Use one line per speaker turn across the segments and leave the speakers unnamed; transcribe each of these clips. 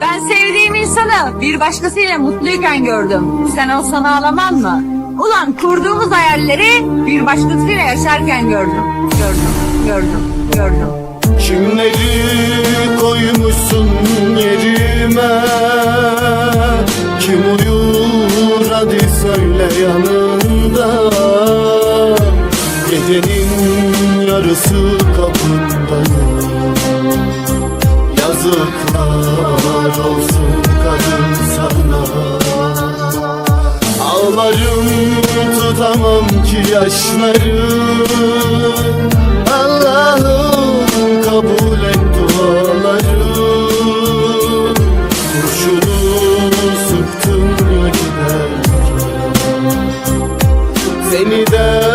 Ben sevdiğim insanı bir başkasıyla mutluyken gördüm. Sen olsan ağlaman mı? Ulan kurduğumuz hayalleri bir başkasıyla yaşarken gördüm. Gördüm, gördüm, gördüm.
Kimleri koymuşsun yerime Kim uyur hadi söyle yanında Gecenin yarısı Ağlarım tutamam ki yaşları. Allah'ım kabul et duaları. Kurşunu sıktın ya giderken Seni de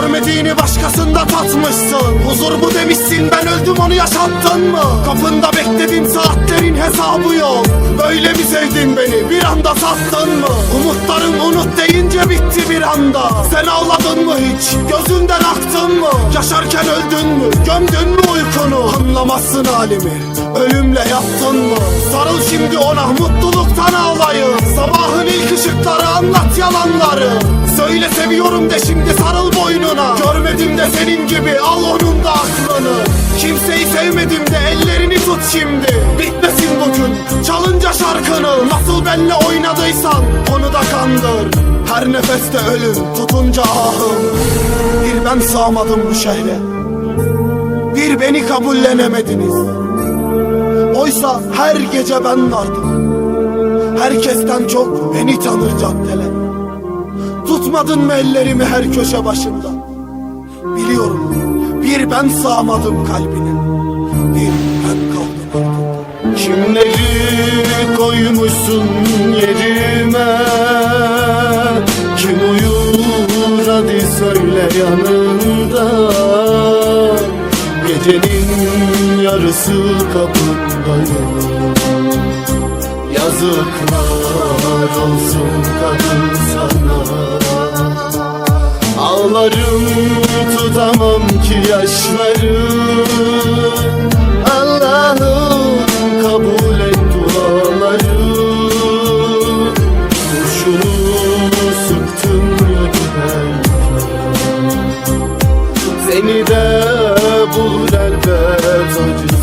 görmediğini başkasında tatmışsın Huzur bu demişsin ben öldüm onu yaşattın mı? Kapında bekledim saatlerin hesabı yok Böyle mi sevdin beni bir anda sattın mı? Umutlarım unut deyince bitti bir anda. Sen ağladın mı hiç? Gözünden aktın mı? Yaşarken öldün mü? Gömdün mü uykunu? Anlamazsın halimi. Ölümle yattın mı? Sarıl şimdi ona mutluluktan ağlayın Sabahın ilk ışıkları anlat yalanları. Söyle seviyorum de şimdi sarıl boynuna. Görmedim de senin gibi al onun da aklını. Kimseyi sevmedim de ellerini tut şimdi. Bitmesin bugün. Çalınca şarkını Nasıl benle oynadıysan onu da kandır Her nefeste ölüm tutunca ahım. Bir ben sığamadım bu şehre. Bir beni kabullenemediniz. Oysa her gece ben vardım. Herkesten çok beni tanır caddeler. Tutmadın mı ellerimi her köşe başında? Biliyorum bir ben sağmadım kalbine. Bir ben kaldım Kimleri koymuşsun söyle yanında. Gecenin yarısı kapındayım Yazıklar olsun kadın sana. Ağlarım tutamam ki yaşları de bul elbet acı